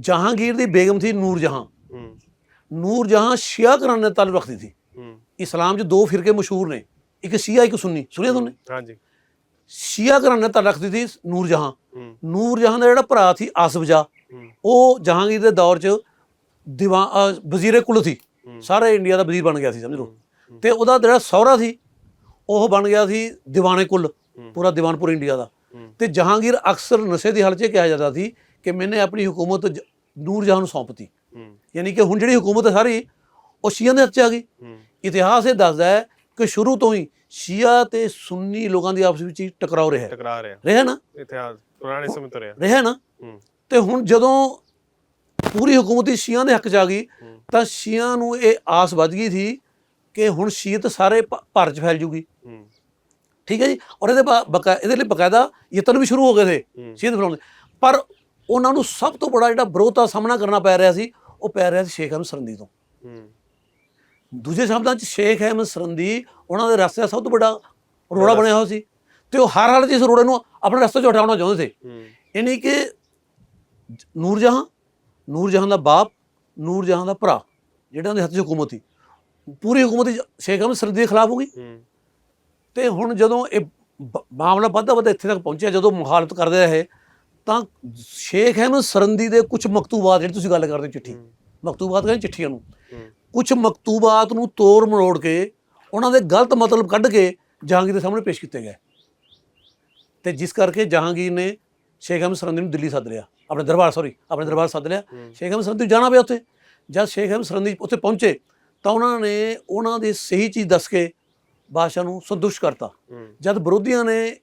ਜਹਾਂਗੀਰ ਦੀ ਬੇਗਮ ਸੀ ਨੂਰ ਜਹਾਂ। ਹੂੰ। ਨੂਰ ਜਹਾਂ ਸ਼ੀਆ ਘਰਾਣੇ ਨਾਲ ਤਾਲੁਕ ਰੱਖਦੀ ਸੀ। ਹੂੰ। ਇਸਲਾਮ 'ਚ ਦੋ ਫਿਰਕੇ ਮਸ਼ਹੂਰ ਨੇ। ਇੱਕ ਸ਼ੀਆ ਇੱਕ ਸੁੰਨੀ। ਸੁਣਿਆ ਤੁਹਾਨੂੰ? ਹਾਂਜੀ। ਸ਼ੀਆ ਘਰਾਣੇ ਤਾਲੁਕ ਰੱਖਦੀ ਸੀ ਨੂਰ ਜਹਾਂ। ਹੂੰ। ਨੂਰ ਜਹਾਂ ਦਾ ਜਿਹੜਾ ਭਰਾ ਸੀ ਆਸਫ ਜਾ ਹੂੰ। ਉਹ ਜਹਾਂਗੀਰ ਦੇ ਦੌਰ 'ਚ ਦੀਵਾਨ ਅਹ ਵਜ਼ੀਰੇ ਕੁਲ ਸੀ। ਸਾਰੇ ਇੰਡੀਆ ਦਾ ਵਜ਼ੀਰ ਬਣ ਗਿਆ ਸੀ ਸਮਝ। ਲਓ ਤੇ ਉਹਦਾ ਜਿਹੜਾ ਸਹੁਰਾ ਸੀ ਉਹ ਬਣ ਗਿਆ ਸੀ ਦੀਵਾਨੇ ਕੁਲ। ਪੂਰਾ ਦੀਵਾਨਪੁਰ ਇੰਡੀਆ ਦਾ। ਤੇ ਜਹਾਂਗੀਰ ਅਕਸਰ ਨਸ਼ੇ ਦੀ ਹਾਲਤ 'ਚ ਕਿਹਾ ਜਾਂਦਾ ਸੀ ਕਿ ਮੈਨੇ ਆਪਣੀ ਹੁਕੂਮਤ ਨੂਰ ਜਹਾਂ ਨੂੰ ਸੌਂਪਤੀ। ਯਾਨੀ ਕਿ ਹੁਣ ਜਿਹੜੀ ਹੁਕੂਮਤ ਹੈ ਸਾਰੀ ਉਹ ਸ਼ੀਆ ਦੇ ਹੱਥ 'ਚ ਆ ਗਈ। ਇਤਿਹਾਸ ਇਹ ਦੱਸਦਾ ਹੈ ਕਿ ਸ਼ੁਰੂ ਤੋਂ ਹੀ ਸ਼ੀਆ ਤੇ ਸੁੰਨੀ ਲੋਕਾਂ ਦੀ ਆਪਸ ਵਿੱਚ ਟਕਰਾਅ ਰਿਹਾ ਰਿਹਾ। ਰਿਹਾ ਨਾ? ਇਤਿਹਾਸ ਪੁਰਾਣੇ ਸਮੇਂ ਤੋਂ ਰਿਹਾ। ਰਿਹਾ ਨਾ? ਤੇ ਹੁਣ ਜਦੋਂ ਪੂਰੀ ਹੁਕੂਮਤ ਹੀ ਸ਼ੀਆ ਦੇ ਹੱਕ 'ਚ ਆ ਗਈ। ਤਾਂ ਸ਼ੀਆ ਨੂੰ ਇਹ ਆਸ ਵੱਧ ਗਈ ਸੀ ਕਿ ਹੁਣ ਸ਼ੀਅਤ ਸਾਰੇ ਭਾਰਤ 'ਚ ਫੈਲ ਜੂਗੀ। ਠੀਕ ਹੈ ਜੀ? ਔਰ ਇਹਦੇ ਇਹਦੇ ਲਈ ਬਕਾਇਦਾ ਯਤਨ ਵੀ ਸ਼ੁਰੂ ਹੋ ਗਏ ਥੇ। ਸ਼ੀਅਤ ਫੈਲਾਉਣ ਦੇ। ਪਰ ਉਹਨਾਂ ਨੂੰ ਸਭ ਤੋਂ ਬੜਾ ਜਿਹੜਾ ਵਿਰੋਧ ਦਾ ਸਾਹਮਣਾ ਕਰਨਾ ਪੈ ਰਿਹਾ ਸੀ ਉਹ ਪੈ ਰਿਹਾ ਸੀ ਸ਼ੇਖ ਅਹਿਮਦ ਸਰੰਦੀ ਤੋਂ। ਹੂੰ। ਦੂਜੇ ਸ਼ਬਦਾਂ 'ਚ ਸ਼ੇਖ ਅਹਿਮਦ ਸਰੰਦੀ ਉਹਨਾਂ ਦੇ ਰਸਤੇ ਦਾ ਸਭ ਤੋਂ ਵੱਡਾ ਰੋੜਾ ਬਣਿਆ ਹੋਇਆ ਸੀ ਤੇ ਉਹ ਹਰ ਹਾਲਤ 'ਚ ਇਸ ਰੋੜੇ ਨੂੰ ਆਪਣੇ ਰਸਤੇ 'ਚੋਂ ਹਟਾਉਣਾ ਚਾਹੁੰਦੇ ਸੀ। ਹੂੰ। ਯਾਨੀ ਕਿ ਨੂਰ ਜਹਾਂ ਨੂਰ ਜਹਾਂ ਦਾ ਬਾਪ ਨੂਰ ਜਹਾਂ ਦਾ ਭਰਾ ਜਿਹੜਾ ਉਹਦੇ ਹੱਥ 'ਚ ਹੁਕੂਮਤ ਸੀ। ਪੂਰੀ ਹੁਕੂਮਤ ਸ਼ੇਖ ਅਹਿਮਦ ਸਰਦੀ ਦੇ ਖਿਲਾਫ ਹੋ ਗਈ। ਹੂੰ। ਤੇ ਹੁਣ ਜਦੋਂ ਇਹ ਮਾਮਲਾ ਵੱਧਦਾ ਵੱਧਦਾ ਇੱਥੇ ਤੱਕ ਪਹੁੰਚਿਆ ਜਦੋਂ ਮੁਖਾਲਫਤ ਕਰਦੇ ਰਹੇ ਤਾਂ ਸ਼ੇਖ ਅਹਿਮਦ ਸਰੰਦੀ ਦੇ ਕੁਝ ਮਕਤੂਬਾਤ ਜਿਹੜੀ ਤੁਸੀਂ ਗੱਲ ਕਰਦੇ ਚਿੱਠੀ ਮਕਤੂਬਾਤ ਕਹਿੰਦੇ ਚਿੱਠੀਆਂ ਨੂੰ। ਕੁਝ ਮਕਤੂਬਾਤ ਨੂੰ ਤੋੜ ਮਰੋੜ ਕੇ ਉਹਨਾਂ ਦੇ ਗਲਤ ਮਤਲਬ ਕੱਢ ਕੇ ਜਹਾਂਗੀਰ ਦੇ ਸਾਹਮਣੇ ਪੇਸ਼ ਕੀਤੇ ਗਏ। ਤੇ ਜਿਸ ਕਰਕੇ ਜਹਾਂਗੀਰ ਨੇ ਸ਼ੇਖ ਅਹਿਮਦ ਸਰੰਦੀ ਨੂੰ ਦਿੱਲੀ ਸੱਦ ਲਿਆ। ਆਪਣੇ ਦਰਬਾਰ ਸੌਰੀ ਆਪਣੇ ਦਰਬਾਰ ਸੱਦ ਲਿਆ। ਸ਼ੇਖ ਅਹਿਮਦ ਸਰੰਦੀ ਜਾਣਾ ਪਿਆ ਉੱਥੇ। ਜਦ ਸ਼ੇਖ ਅਹਿਮਦ ਸਰੰਦੀ ਉੱਥੇ ਪਹੁੰਚੇ ਤਾਂ ਉਹਨਾਂ ਨੇ ਉਹਨਾਂ ਦੀ ਸਹੀ ਚੀਜ਼ ਦੱਸ ਕੇ ਬਾਦਸ਼ਾਹ ਨੂੰ ਸੰਤੁਸ਼ਟ ਕਰਤਾ। ਜਦ ਵਿਰੋਧੀਆਂ ਨੇ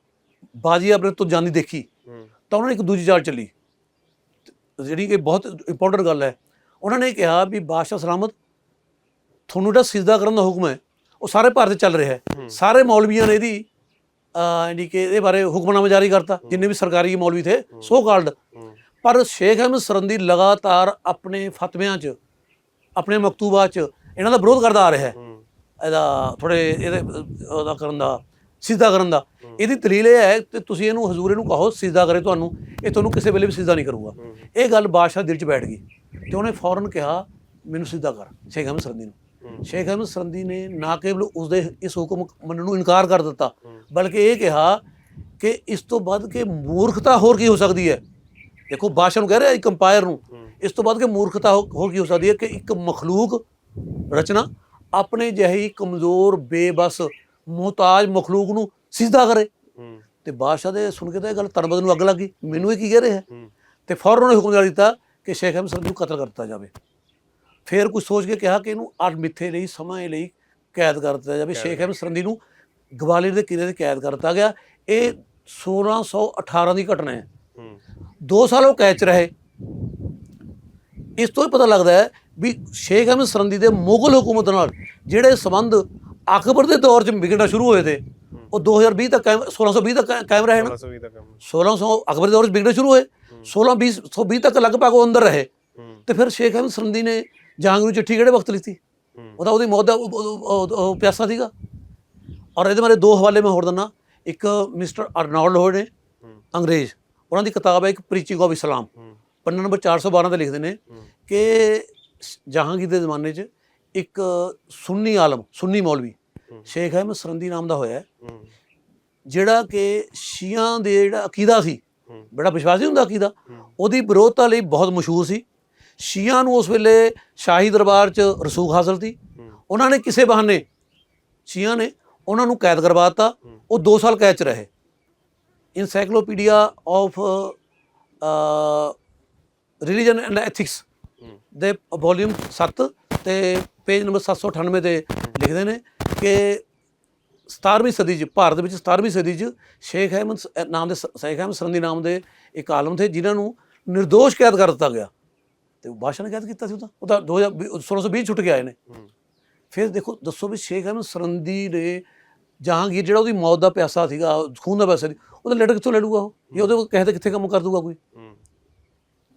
ਬਾਜੀ ਆਪਣੇ ਤੋਂ ਜਾਂਦੀ ਦੇਖੀ ਤਾਂ ਉਹਨਾਂ ਨੇ ਇੱਕ ਦੂਜੀ ਚਾਲ ਚੱਲੀ। ਜਿਹੜੀ ਕਿ ਬਹੁਤ ਇੰਪੋਰਟੈਂਟ ਗੱਲ ਹੈ। ਉਹਨਾਂ ਨੇ ਕਿਹਾ ਵੀ ਬਾਦਸ਼ਾਹ ਸਲਾਮਤ ਤੁਹਾਨੂੰ ਜਿਹੜਾ ਸਿਜਦਾ ਕਰਨ ਦਾ ਹੁਕਮ ਹੈ ਉਹ ਸਾਰੇ ਭਾਰਤ ਚੱਲ ਰਿਹਾ ਹੈ। ਸਾਰੇ ਮੌਲਵੀਆਂ ਨੇ ਇਹਦੀ ਯਾਨੀ ਕਿ ਇਹਦੇ ਬਾਰੇ ਹੁਕਮਨਾਮਾ ਜਾਰੀ ਕਰਤਾ। ਜਿੰਨੇ ਵੀ ਸਰਕਾਰੀ ਮੌਲਵੀ ਥੇ ਸੋ ਕਾਲਡ ਪਰ ਸ਼ੇਖ ਅਹਿਮਦ ਸਰੰਦੀ ਲਗਾਤਾਰ ਆਪਣੇ ਫਤਵਿਆਂ 'ਚ ਆਪਣੇ ਮਕਤੂਬਾਤ 'ਚ ਇਹਨਾਂ ਦਾ ਵਿਰੋਧ ਕਰਦਾ ਆ ਰਿਹਾ ਹੈ। ਇਹਦਾ ਥੋੜੇ ਇਹਦੇ ਉਹਦਾ ਕਰਨ ਦਾ ਸਿਜਦਾ ਕਰਨ ਦਾ। ਇਹਦੀ ਦਲੀਲ ਇਹ ਹੈ ਕਿ ਤੁਸੀਂ ਇਹਨੂੰ ਹਜ਼ੂਰ ਇਹਨੂੰ ਕਹੋ ਸਿਜਦਾ ਕਰੇ ਤੁਹਾਨੂੰ। ਇਹ ਤੁਹਾਨੂੰ ਕਿਸੇ ਵੇਲੇ ਵੀ ਸਿਜਦਾ ਨਹੀਂ ਕਰੂਗਾ। ਇਹ ਗੱਲ ਬਾਦਸ਼ਾਹ ਦਿਲ 'ਚ ਬੈਠ ਗਈ। ਤੇ ਉਹਨੇ ਫੌਰਨ ਕਿਹਾ ਮੈਨੂੰ ਸਿਜਦਾ ਕਰ ਸ਼ੇਖ ਅਹਿਮਦ ਸਰੰਦੀ ਨੂੰ। ਸ਼ੇਖ ਅਹਿਮਦ ਸਰੰਦੀ ਨੇ ਨਾ ਕੇਵਲ ਉਸਦੇ ਇਸ ਹੁਕਮ ਮੰਨਣ ਨੂੰ ਇਨਕਾਰ ਕਰ ਦਿੱਤਾ ਬਲਕਿ ਇਹ ਕਿਹਾ ਕਿ ਇਸ ਤੋਂ ਵੱਧ ਕੇ ਮੂਰਖਤਾ ਹੋਰ ਕੀ ਹੋ ਸਕਦੀ ਹੈ? ਦੇਖੋ ਬਾਦਸ਼ਾਹ ਨੂੰ ਕਹਿ ਰਿਹਾ ਇੱਕ ਅੰਪਾਇਰ ਨੂੰ। ਇਸ ਤੋਂ ਵੱਧ ਕੇ ਮੂਰਖਤਾ ਹੋਰ ਕੀ ਹੋ ਸਕਦੀ ਹੈ ਕਿ ਇੱਕ ਮਖਲੂਕ ਰਚਨਾ ਆਪਣੇ ਜਿਹੀ ਕਮਜ਼ੋਰ ਬੇਬਸ ਮੁਹਤਾਜ ਮਖਲੂਕ ਨੂੰ ਸਿਜਦਾ ਕਰੇ। ਤੇ ਬਾਦਸ਼ਾਹ ਦੇ ਸੁਣ ਕੇ ਤਾਂ ਇਹ ਗੱਲ ਤਰਬਦ ਨੂੰ ਅੱਗ ਲੱਗ ਗਈ। ਮੈਨੂੰ ਇਹ ਕੀ ਕਹਿ ਰਿਹਾ ਤੇ ਫੌਰਨ ਉਹਨੇ ਹੁਕਮ ਜਾਰੀ ਦਿੱਤਾ ਕਿ ਸ਼ੇਖ ਅਹਿਮਦ ਸਰਦੀ ਨੂੰ ਕਤਲ ਕਰ ਦਿੱਤਾ ਜਾਵੇ। ਫਿਰ ਕੁਝ ਸੋਚ ਕੇ ਕਿਹਾ ਕਿ ਇਹਨੂੰ ਅੱਠ ਮਿੱਥੇ ਲਈ ਸਮਾਂ ਲਈ ਕੈਦ ਕਰ ਦਿੱਤਾ ਜਾਵੇ। ਸ਼ੇਖ ਅਹਿਮਦ ਸਰਦੀ ਨੂੰ ਗਵਾਲੀਅਰ ਦੇ ਕਿਲੇ ਤੇ ਕੈਦ ਕਰ ਦਿੱਤਾ ਗਿਆ। ਇਹ 1618 ਦੀ ਘਟਨਾ ਹੈ। ਹੂੰ। 2 ਸਾਲ ਉਹ ਕੈਦ ਚ ਰਹੇ। ਇਸ ਤੋਂ ਹੀ ਪਤਾ ਲੱਗਦਾ ਹੈ ਵੀ ਸ਼ੇਖ ਅਹਿਮਦ ਸਰੰਦੀ ਦੇ ਮੁਗਲ ਹਕੂਮਤ ਨਾਲ ਜਿਹੜੇ ਸੰਬੰਧ ਅਕਬਰ ਦੇ ਦੌਰ 'ਚ ਵਿਗੜਨਾ ਸ਼ੁਰੂ ਹੋਏ ਤੇ ਉਹ 2020 ਤੱਕ ਕਾਇਮ 1620 ਤੱਕ ਕਾਇ- ਕਾਇਮ ਰਹੇ ਨਾ 1620 ਦਾ ਕੰਮ 1600 ਅਕਬਰ ਦੇ ਦੌਰ 'ਚ ਵਿਗੜਨੇ ਸ਼ੁਰੂ ਹੋਏ। 1620 120 ਤੱਕ ਲਗਭਗ ਉਹ ਅੰਦਰ ਰਹੇ। ਤੇ ਫਿਰ ਸ਼ੇਖ ਅਹਿਮਦ ਸਰੰਦੀ ਨੇ ਜਹਾਂਗੀਰ ਨੂੰ ਚਿੱਠੀ ਕਿਹੜੇ ਵਕਤ ਲਿਖੀ ਉਹਦਾ ਉਹਦੀ ਮੌਤ ਦਾ ਪਿਆਸਾ ਸੀਗਾ। ਔਰ ਇਹਦੇ ਬਾਰੇ ਦੋ ਹਵਾਲੇ ਮੈਂ ਹੋਰ ਦਿੰਦਾ। ਇੱਕ ਮਿਸਟਰ ਅਰਨੋਲਡ ਹੋਏ ਨੇ ਅੰਗਰੇਜ਼। ਉਹਨਾਂ ਦੀ ਕਿਤਾਬ ਹੈ ਇੱਕ ਪ੍ਰੀਚਿੰਗ ਆਫ ਇਸਲਾਮ। ਪੰਨਾ ਨੰਬਰ 412 ਤੇ ਲਿਖਦੇ ਨੇ ਕਿ ਜਹਾਂਗੀਰ ਦੇ ਜ਼ਮਾਨੇ 'ਚ ਇੱਕ ਸੁੰਨੀ ਆਲਮ ਸੁੰਨੀ ਮੌਲਵੀ। ਸ਼ੇਖ ਅਹਿਮਦ ਸਰੰਦੀ ਨਾਮ ਦਾ ਹੋਇਆ ਜਿਹੜਾ ਕਿ ਸ਼ੀਆਂ ਦੇ ਜਿਹੜਾ ਅਕੀਦਾ ਸੀ ਬੜਾ ਵਿਸ਼ਵਾਸੀ ਹੁੰਦਾ ਅਕੀਦਾ। ਉਹਦੀ ਵਿਰੋਧਤਾ ਲਈ ਬਹੁਤ ਮਸ਼ਹੂਰ ਸੀ। ਸ਼ੀਆਂ ਨੂੰ ਉਸ ਵੇਲੇ ਸ਼ਾਹੀ ਦਰਬਾਰ 'ਚ ਰਸੂਖ ਹਾਸਲ ਸੀ। ਉਹਨਾਂ ਨੇ ਕਿਸੇ ਬਹਾਨੇ ਸ਼ੀਆਂ ਨੇ ਉਹਨਾਂ ਨੂੰ ਕੈਦ ਕਰਵਾ ਦਿੱਤਾ। ਉਹ 2 ਸਾਲ ਕੈਦ 'ਚ ਰਹੇ। Encyclopedia of religion and ethics ਦੇ ਵੋਲਿਊਮ 7 ਤੇ ਪੇਜ ਨੰਬਰ 798 ਤੇ ਲਿਖਦੇ ਨੇ। ਕਿ 17ਵੀਂ ਸਦੀ 'ਚ ਭਾਰਤ ਵਿੱਚ 17ਵੀਂ ਸਦੀ 'ਚ ਸ਼ੇਖ ਅਹਿਮਦ ਨਾਮ ਦੇ ਸ਼ੇਖ ਅਹਿਮਦ ਸਰੰਦੀ ਨਾਮ ਦੇ ਇੱਕ ਆਲਮ ਥੇ ਜਿਨ੍ਹਾਂ ਨੂੰ ਨਿਰਦੋਸ਼ ਕੈਦ ਕਰ ਦਿੱਤਾ ਗਿਆ। ਤੇ ਉਹ ਬਾਦਸ਼ਾਹ ਨੇ ਕੈਦ ਕੀਤਾ ਸੀ ਉਹ ਤਾਂ? ਉਹ ਤਾਂ 2020 1620 ਛੁੱਟ ਕੇ ਆਏ ਨੇ। ਫਿਰ ਦੇਖੋ ਦੱਸੋ ਵੀ ਸ਼ੇਖ ਅਹਿਮਦ ਸਰੰਦੀ ਨੇ ਜਹਾਂਗੀਰ ਜਿਹੜਾ ਉਹਦੀ ਮੌਤ ਦਾ ਪਿਆਸਾ ਸੀਗਾ ਖੂਨ ਦਾ ਪਿਆਸਾ ਸੀ ਉਹਦਾ ਲੈਟਰ ਕਿੱਥੋਂ ਲੈ ਲੂਗਾ ਉਹ? ਇਹ ਉਹਦੇ ਕੋਲ ਕਹੇ ਕਿੱਥੇ ਕੰਮ ਕਰ ਦੂਗਾ ਕੋਈ?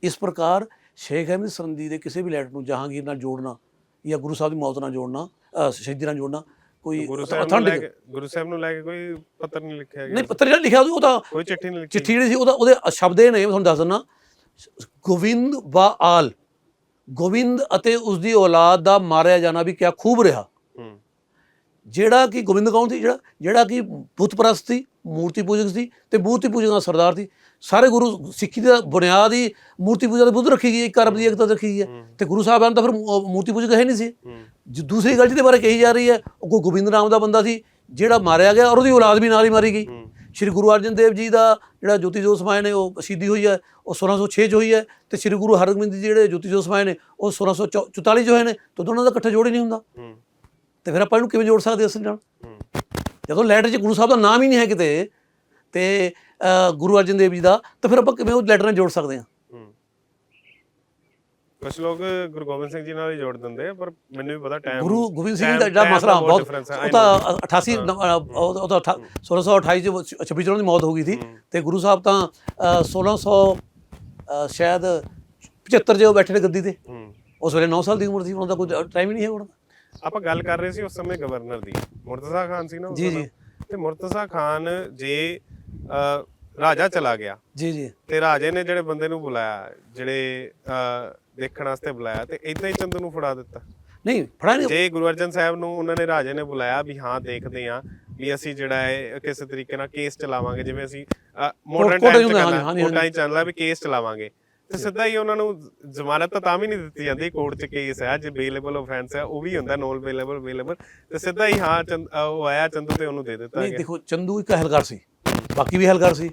ਇਸ ਪ੍ਰਕਾਰ ਸ਼ੇਖ ਅਹਿਮਦ ਸਰੰਦੀ ਦੇ ਕਿਸੇ ਵੀ ਲੈਟਰ ਨੂੰ ਜਹਾਂਗੀਰ ਨਾਲ ਜੋੜਨਾ ਜਾਂ ਗੁਰੂ ਸਾਹਿਬ ਦੀ ਮੌਤ ਨਾਲ ਜੋੜਨਾ ਸ਼ਹੀਦੀ ਨਾਲ ਜੋੜਨਾ ਕੋਈ ਗੁਰੂ ਸਾਹਿਬ ਨੂੰ ਲੈ authentic- ਕੇ ਗੁਰੂ ਸਾਹਿਬ ਨੂੰ ਲੈ ਕੇ ਕੋਈ ਪੱਤਰ ਨਹੀਂ ਲਿਖਿਆ ਗਿਆ। ਨਹੀਂ ਪੱਤਰ ਜਿਹੜਾ ਲਿਖਿਆ ਉਹ ਤਾਂ ਕੋਈ ਚਿੱਠੀ ਨਹੀਂ ਲਿਖੀ। ਚਿੱਠੀ ਜਿਹੜੀ ਸੀ ਉਹਦਾ ਉਹਦੇ ਸ਼ਬਦ ਨੇ ਤੁਹਾਨੂੰ ਦੱਸ ਦਿੰਦਾ ਗੋਵਿੰਦ ਵਾ ਆਲ। ਗੋਵਿੰਦ ਅਤੇ ਉਸ ਦੀ ਔਲਾਦ ਦਾ ਮਾਰਿਆ ਜਾਣਾ ਵੀ ਕਿਆ ਖੂਬ ਰਿਹਾ। ਜਿਹੜਾ ਕਿ ਗੋਬਿੰਦ ਕੌਣ ਸੀ ਜਿਹੜਾ ਜਿਹੜਾ ਕਿ ਬੁੱਤ ਪ੍ਰਸਤ ਸੀ ਮੂਰਤੀ ਪੂਜਕ ਸੀ ਤੇ ਮੂਰਤੀ ਪੂਜਕ ਦਾ ਸਰਦਾਰ ਸੀ। ਸਾਰੇ ਗੁਰੂ ਸਿੱਖੀ ਦਾ ਬੁਨਿਆਦ ਹੀ ਮੂਰਤੀ ਪੂਜਾ ਦੇ ਬੁੱਧ ਰੱਖੀ ਗਈ ਇੱਕ ਅਰਬ ਦੀ ਏਕਤਾ ਰੱਖੀ ਗਈ ਹੈ। ਤੇ ਗੁਰੂ ਸਾਹਿਬਾਨ ਤਾਂ ਫਿਰ ਮੂਰਤੀ ਪੂਜਕ ਹੈ ਨਹੀਂ ਸੀ। ਜੋ ਦੂਸਰੀ ਗੱਲ ਜਿਹਦੇ ਬਾਰੇ ਕਹੀ ਜਾ ਰਹੀ ਹੈ ਉਹ ਕੋਈ ਗੋਬਿੰਦ ਨਾਮ ਦਾ ਬੰਦਾ ਸੀ ਜਿਹੜਾ ਮਾਰਿਆ ਗਿਆ ਔਰ ਉਹਦੀ ਔਲਾਦ ਵੀ ਨਾਲ ਹੀ ਮਾਰੀ ਗਈ। ਸ਼੍ਰੀ ਗੁਰੂ ਅਰਜਨ ਦੇਵ ਜੀ ਦਾ ਜਿਹੜਾ ਜੋਤੀ ਜੋਤ ਸਮਾਏ ਨੇ ਉਹ ਸ਼ਹੀਦੀ ਹੋਈ ਹੈ ਉਹ 1606 ਚ ਹੋਈ ਹੈ ਤੇ ਸ਼੍ਰੀ ਗੁਰੂ ਹਰਗੋਬਿੰਦ ਜੀ ਜਿਹੜੇ ਜੋਤੀ ਜੋਤ ਸਮਾਏ ਨੇ ਉਹ 1644 ਚ ਹੋਏ ਨੇ ਤਾਂ ਦੋਨਾਂ ਦਾ ਇਕੱਠਾ ਜੋੜ ਹੀ ਨਹੀਂ ਹੁੰਦਾ। ਹੂੰ। ਤੇ ਫਿਰ ਆਪਾਂ ਇਹਨੂੰ ਕਿਵੇਂ ਜੋੜ ਸਕਦੇ ਅਸਲ ਨਾਲ? ਹੂੰ। ਜਦੋਂ ਲੈਟਰ 'ਚ ਗੁਰੂ ਸਾਹਿਬ ਦਾ ਨਾਮ ਹੀ ਨਹੀਂ ਹੈ ਕਿਤੇ ਤੇ ਅ, ਗੁਰੂ ਅਰਜਨ ਦੇਵ ਜੀ ਦਾ ਤਾਂ ਫਿਰ ਆਪਾਂ ਕਿਵੇਂ ਉਹ ਲੈਟਰ ਨਾਲ ਜੋੜ ਸਕਦੇ ਹੂੰ? ਕੁਝ ਲੋਕ ਗੁਰੂ ਗੋਬਿੰਦ ਸਿੰਘ ਜੀ ਨਾਲ ਹੀ ਜੋੜ ਦਿੰਦੇ ਆ ਪਰ ਮੈਨੂੰ ਵੀ ਪਤਾ ਟਾਈਮ ਗੁਰੂ ਗੋਬਿੰਦ ਸਿੰਘ ਜੀ ਦਾ ਜਿਹੜਾ ਮਸਲਾ ਬਹੁਤ ਉਹ ਤਾਂ 88 ਨ- ਅ, ਉਹ ਉਹ ਤਾਂ ਅਠਾ- 1628 ਚ 26 ਚ ਉਹਨਾਂ ਦੀ ਮੌਤ ਹੋ ਗਈ ਸੀ ਤੇ ਗੁਰੂ ਸਾਹਿਬ ਤਾਂ ਅ, 1600 ਅ, ਸ਼ਾਇਦ 75 ਜੇ ਉਹ ਬੈਠੇ ਨੇ ਗੱਦੀ ਤੇ। ਉਸ ਵੇਲੇ 9 ਸਾਲ ਦੀ ਉਮਰ ਸੀ ਉਹਨਾਂ ਦਾ ਕੋਈ ਟਾਈਮ ਹੀ ਨਹੀਂ ਹੈ ਉਹਨਾਂ ਦਾ ਆਪਾਂ ਗੱਲ ਕਰ ਰਹੇ ਸੀ ਉਸ ਸਮੇਂ ਗਵਰਨਰ ਦੀ। ਮੁਰਤਜ਼ਾ ਖਾਨ ਸੀ ਨਾ ਜੀ, ਜੀ। ਤੇ ਮੁਰਤਜ਼ਾ ਖਾਨ ਜੇ ਰਾਜਾ ਚਲਾ ਗਿਆ ਜੀ ਜੀ। ਤੇ ਰਾਜੇ ਨੇ ਜਿਹੜੇ ਬੰਦੇ ਨੂੰ ਬੁਲਾਇਆ ਜਿਹੜੇ ਦੇਖਣ ਵਾਸਤੇ ਬੁਲਾਇਆ ਤੇ ਇਦਾਂ ਹੀ ਚੰਦੂ ਨੂੰ ਫੜਾ ਦਿੱਤਾ। ਨਹੀਂ ਫੜਾ ਨਹੀਂ। ਜੇ ਗੁਰੂ ਅਰਜਨ ਸਾਹਿਬ ਨੂੰ ਉਹਨਾਂ ਨੇ ਰਾਜੇ ਨੇ ਬੁਲਾਇਆ ਵੀ ਹਾਂ ਦੇਖਦੇ ਆ ਵੀ ਅਸੀਂ ਜਿਹੜਾ ਹੈ ਕਿਸੇ ਤਰੀਕੇ ਨਾਲ ਕੇਸ ਚਲਾਵਾਂਗੇ ਜਿਵੇਂ ਅਸੀਂ ਮਾਡਰਨ ਟਾਈਮ ਹੁੰਦਾ, ਕਰਨਾ ਕੋਰਟਾਂ 'ਚ ਚੱਲਦਾ ਵੀ ਕੇਸ ਚਲਾਵਾਂਗੇ। ਤੇ ਸਿੱਧਾ ਹੀ ਉਹਨਾਂ ਨੂੰ ਜ਼ਮਾਨਤ ਤਾਂ ਤਾਂ ਵੀ ਨਹੀਂ ਦਿੱਤੀ ਜਾਂਦੀ ਕੋਰਟ 'ਚ ਕੇਸ ਹੈ ਜੇ ਬੇਲੇਬਲ ਆਫੈਂਸ ਹੈ ਉਹ ਵੀ ਹੁੰਦਾ ਨੋਨ ਬੇਲੇਬਲ ਬੇਲੇਬਲ ਤੇ ਸਿੱਧਾ ਹੀ ਹਾਂ ਉਹ ਆਇਆ ਚੰਦੂ ਤੇ ਉਹਨੂੰ ਦੇ ਦਿੱਤਾ ਨਹੀਂ ਦੇਖੋ ਚੰਦੂ ਇੱਕ ਹਲਕਾਰ ਸੀ ਬਾਕੀ ਵੀ ਹਲਕਾਰ ਸੀ।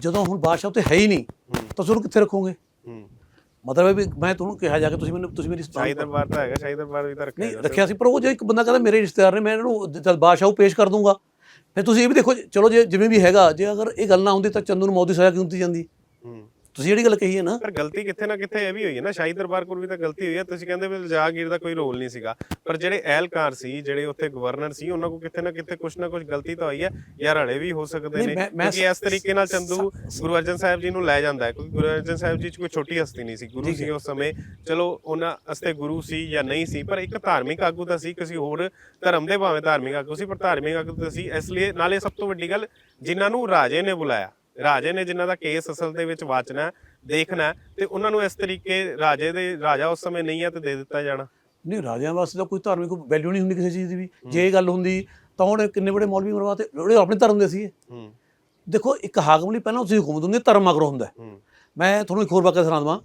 ਜਦੋਂ ਹੁਣ ਬਾਦਸ਼ਾਹ ਉੱਤੇ ਹੈ ਹੀ ਨਹੀਂ ਤਾਂ ਉਹਨੂੰ ਕਿੱਥੇ ਰੱਖੋਗੇ? ਹੂੰ। ਮਤਲਬ ਹੈ ਵੀ ਮੈਂ ਤੁਹਾਨੂੰ ਕਿਹਾ ਜਾ ਕੇ ਤੁਸੀਂ ਮੈਨੂੰ ਤੁਸੀਂ ਮੇਰੀ ਸ਼ਾਹੀ ਦਰਬਾਰ ਤਾਂ ਹੈਗਾ ਸ਼ਾਹੀ ਦਰਬਾਰ ਵੀ ਤਾਂ ਰੱਖਿਆ ਨਹੀਂ ਰੱਖਿਆ ਸੀ ਪਰ ਉਹ ਜੇ ਇੱਕ ਬੰਦਾ ਕਹਿੰਦਾ ਮੇਰੇ ਰਿਸ਼ਤੇਦਾਰ ਨੇ ਮੈਂ ਇਹਨਾਂ ਨੂੰ ਜਦ ਬਾਦਸ਼ਾਹ ਉਹ ਪੇਸ਼ ਕਰ ਦੂੰਗਾ। ਫਿਰ ਤੁਸੀਂ ਇਹ ਵੀ ਦੇਖੋ ਚਲੋ ਜੇ ਜਿਵੇਂ ਵੀ ਹੈਗਾ ਜੇ ਅਗਰ ਇਹ ਗੱਲ ਨਾ ਹੁੰਦੀ ਤਾਂ ਚੰਦੂ ਨੂੰ ਮੌਤ ਦੀ ਸਜ਼ਾ ਕਿਉਂ ਦਿੱਤੀ ਜਾਂਦੀ? ਹੂੰ। ਤੁਸੀਂ ਜਿਹੜੀ ਗੱਲ ਕਹੀ ਹੈ ਨਾ। ਪਰ ਗਲਤੀ ਕਿੱਥੇ ਨਾ ਕਿੱਥੇ ਇਹ ਵੀ ਹੋਈ ਹੈ ਨਾ ਸ਼ਾਹੀ ਦਰਬਾਰ ਕੋਲ ਵੀ ਤਾਂ ਗਲਤੀ ਹੋਈ ਹੈ। ਤੁਸੀਂ ਕਹਿੰਦੇ ਵੀ ਜਹਾਂਗੀਰ ਦਾ ਕੋਈ ਰੋਲ ਨਹੀਂ ਸੀਗਾ। ਪਰ ਜਿਹੜੇ ਐਲਕਾਰ ਸੀ ਜਿਹੜੇ ਉੱਥੇ ਗਵਰਨਰ ਸੀ ਉਹਨਾਂ ਕੋਲ ਕਿਤੇ ਨਾ ਕਿਤੇ ਕੁਝ ਨਾ ਕੁਝ ਗਲਤੀ ਤਾਂ ਹੋਈ ਹੈ। ਯਾਰ ਹਲੇ ਵੀ ਹੋ ਸਕਦੇ ਨੇ ਕਿਉਂਕਿ ਇਸ ਤਰੀਕੇ ਨਾਲ ਚੰਦੂ ਗੁਰੂ ਅਰਜਨ ਸਾਹਿਬ ਜੀ ਨੂੰ ਲੈ ਜਾਂਦਾ ਹੈ। ਕਿਉਂਕਿ ਗੁਰੂ ਅਰਜਨ ਸਾਹਿਬ ਜੀ ਚ ਕੋਈ ਛੋਟੀ ਹਸਤੀ ਨਹੀਂ ਸੀ। ਗੁਰੂ ਸੀ ਉਸ ਸਮੇਂ। ਚਲੋ ਉਹਨਾਂ ਅਸਤੇ ਗੁਰੂ ਸੀ ਜਾਂ ਨਹੀਂ ਸੀ ਪਰ ਇੱਕ ਧਾਰਮਿਕ ਆਗੂ ਤਾਂ ਸੀ ਕਿਸੇ ਹੋਰ ਧਰਮ ਦੇ ਭਾਵੇਂ ਧਾਰਮਿਕ ਆਗੂ ਸੀ ਪਰ ਧਾਰਮਿਕ ਆਗੂ ਤਾਂ ਸੀ। ਇਸ ਲਈ ਨਾਲੇ ਸਭ ਤੋਂ ਵੱਡੀ ਗੱਲ ਜਿਨ੍ਹਾਂ ਨੂੰ ਰਾਜੇ ਨੇ ਬੁਲਾਇਆ। ਰਾਜੇ ਨੇ ਜਿਨ੍ਹਾਂ ਦਾ ਕੇਸ ਅਸਲ ਦੇ ਵਿੱਚ ਵਾਚਣਾ ਦੇਖਣਾ ਤੇ ਉਹਨਾਂ ਨੂੰ ਇਸ ਤਰੀਕੇ ਰਾਜੇ ਦੇ ਰਾਜਾ ਉਸ ਸਮੇਂ ਨਹੀਂ ਹੈ ਤੇ ਦੇ ਦਿੱਤਾ ਜਾਣਾ। ਨਹੀਂ ਰਾਜਿਆਂ ਵਾਸਤੇ ਤਾਂ ਕੋਈ ਧਾਰਮਿਕ ਵੈਲਿਊ ਨਹੀਂ ਹੁੰਦੀ ਕਿਸੇ ਚੀਜ਼ ਦੀ ਵੀ। ਜੇ ਇਹ ਗੱਲ ਹੁੰਦੀ ਤਾਂ ਉਹਨੇ ਕਿੰਨੇ ਬੜੇ ਮੌਲਵੀ ਮਰਵਾਤੇ ਜਿਹੜੇ ਆਪਣੇ ਧਰਮ ਦੇ ਸੀ ਹੂੰ। ਦੇਖੋ ਇੱਕ ਹਾਕਮ ਲਈ ਪਹਿਲਾਂ ਉਸੇ ਹੁਕੂਮਤ ਹੁੰਦੀ ਧਰਮ ਮਗਰੋਂ ਹੁੰਦਾ ਮੈਂ ਤੁਹਾਨੂੰ ਇੱਕ ਹੋਰ ਵਾਕਿਆ ਸੁਣਾ ਦਵਾਂ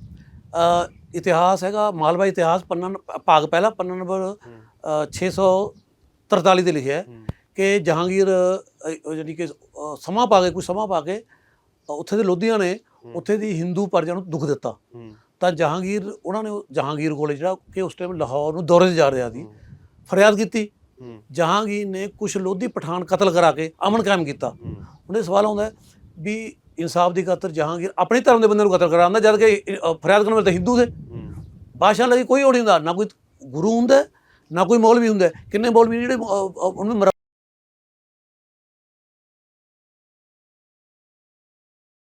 ਇਤਿਹਾਸ ਹੈਗਾ ਮਾਲਵਾ ਇਤਿਹਾਸ ਪੰਨਾ ਭਾਗ ਪਹਿਲਾ ਪੰਨਾ ਨੰਬਰ ਅ, 643 ਤੇ ਲਿਖਿਆ ਹੈ ਕਿ ਜਹਾਂਗੀਰ ਜਾਣੀ ਕਿ ਸਮਾਂ ਪਾ ਕੇ ਕੋਈ ਸਮਾਂ ਪਾ ਕੇ ਅ, ਉੱਥੇ ਦੇ ਲੋਧੀਆਂ ਨੇ ਉੱਥੇ ਦੀ ਹਿੰਦੂ ਪਰਜਾ ਨੂੰ ਦੁੱਖ ਦਿੱਤਾ। ਤਾਂ ਜਹਾਂਗੀਰ ਉਹਨਾਂ ਨੇ ਜਹਾਂਗੀਰ ਕੋਲੇ ਜਿਹੜਾ ਕਿ ਉਸ ਟਾਈਮ ਲਾਹੌਰ ਨੂੰ ਦੌਰੇ 'ਤੇ ਜਾ ਰਿਹਾ ਸੀ ਫਰਿਆਦ ਕੀਤੀ। ਜਹਾਂਗੀਰ ਨੇ ਕੁਝ ਲੋਧੀ ਪਠਾਨ ਕਤਲ ਕਰਾ ਕੇ ਅਮਨ ਕਾਇਮ ਕੀਤਾ। ਹੂੰ। ਉਹਦੇ ਸਵਾਲ ਆਉਂਦਾ ਵੀ ਇਨਸਾਫ ਦੀ ਖਾਤਰ ਜਹਾਂਗੀਰ ਆਪਣੇ ਧਰਮ ਦੇ ਬੰਦੇ ਨੂੰ ਕਤਲ ਕਰਾਉਂਦਾ ਜਦ ਕਿ ਫਰਿਆਦ ਕਰਨ ਵਾਲੇ ਤਾਂ ਹਿੰਦੂ ਦੇ। ਹੂੰ। ਬਾਦਸ਼ਾਹ ਲਈ ਕੋਈ ਉਹ ਨਹੀਂ ਹੁੰਦਾ ਨਾ ਕੋਈ ਗੁਰੂ ਹੁੰਦਾ ਨਾ ਕੋਈ ਮੌਲਵੀ ਹੁੰਦਾ। ਕਿੰਨੇ ਮੌਲਵੀ ਜਿਹੜੇ ਉਹਨੂੰ